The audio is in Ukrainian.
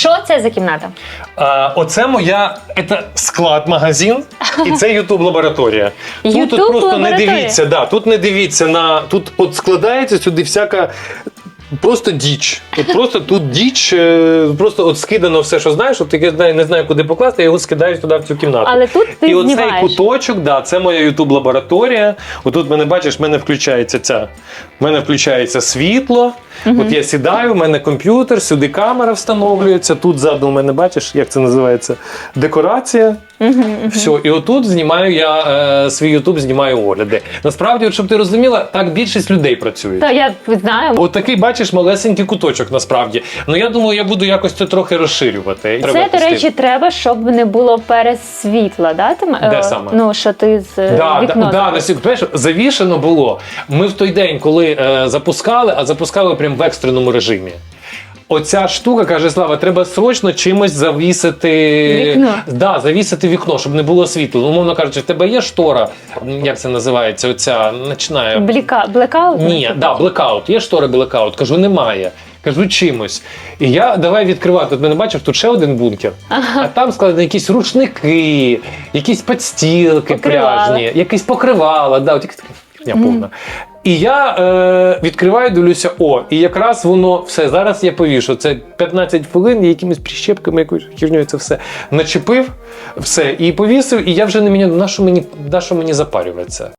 Що це за кімната? А, оце моя це склад-магазин, і це Ютуб лабораторія. Тут, тут просто не дивіться, да, тут не дивіться на. Тут от складається сюди всяка. Просто діч. От просто тут діч, е, просто от скидано все, що знаєш, от я не знаю, куди покласти, я його скидаю сюди в цю кімнату. Але тут ти І оцей куточок, да, це моя Ютуб лабораторія. Отут мене бачиш, в мене включається ця. В мене включається світло. От я сідаю, в мене комп'ютер, сюди камера встановлюється. Тут ззаду у мене бачиш, як це називається? Декорація. Все, і отут знімаю я е, свій Ютуб, знімаю огляди. Насправді, от, щоб ти розуміла, так більшість людей працюють. Та я знаю. От такий, бачиш, малесенький куточок насправді. Ну я думаю, я буду якось це трохи розширювати. Треба Це, до якось речі, треба, щоб не було пересвітла, да? Там, Де е, саме? Ну, що ти з е, Да, вікно. да, да, на секунду. Знаєш, завішено було. Ми в той день, коли е, запускали, а запускали прям в екстреному режимі. Оця штука каже Слава, треба срочно чимось завісити Вікно. Да, завісити вікно, щоб не було світла. Умовно кажучи, в тебе є штора, як це називається? Оця починає. Бліка... Блекаут? Ні, да, блекаут. Є штори блекаут. Кажу, немає. Кажу, чимось. І я давай відкривати. От мене бачив, тут ще один бункер, а там складені якісь рушники, якісь подстілки Покривала. пляжні, якісь покривала. Да, от фігня повна. І я е, відкриваю, дивлюся, о, і якраз воно все. Зараз я повішу. Це 15 хвилин, якимись прищепками, якоюсь хірньою це все начепив, все, і повісив, і я вже не міняв, на що мені, на що мені запарюватися.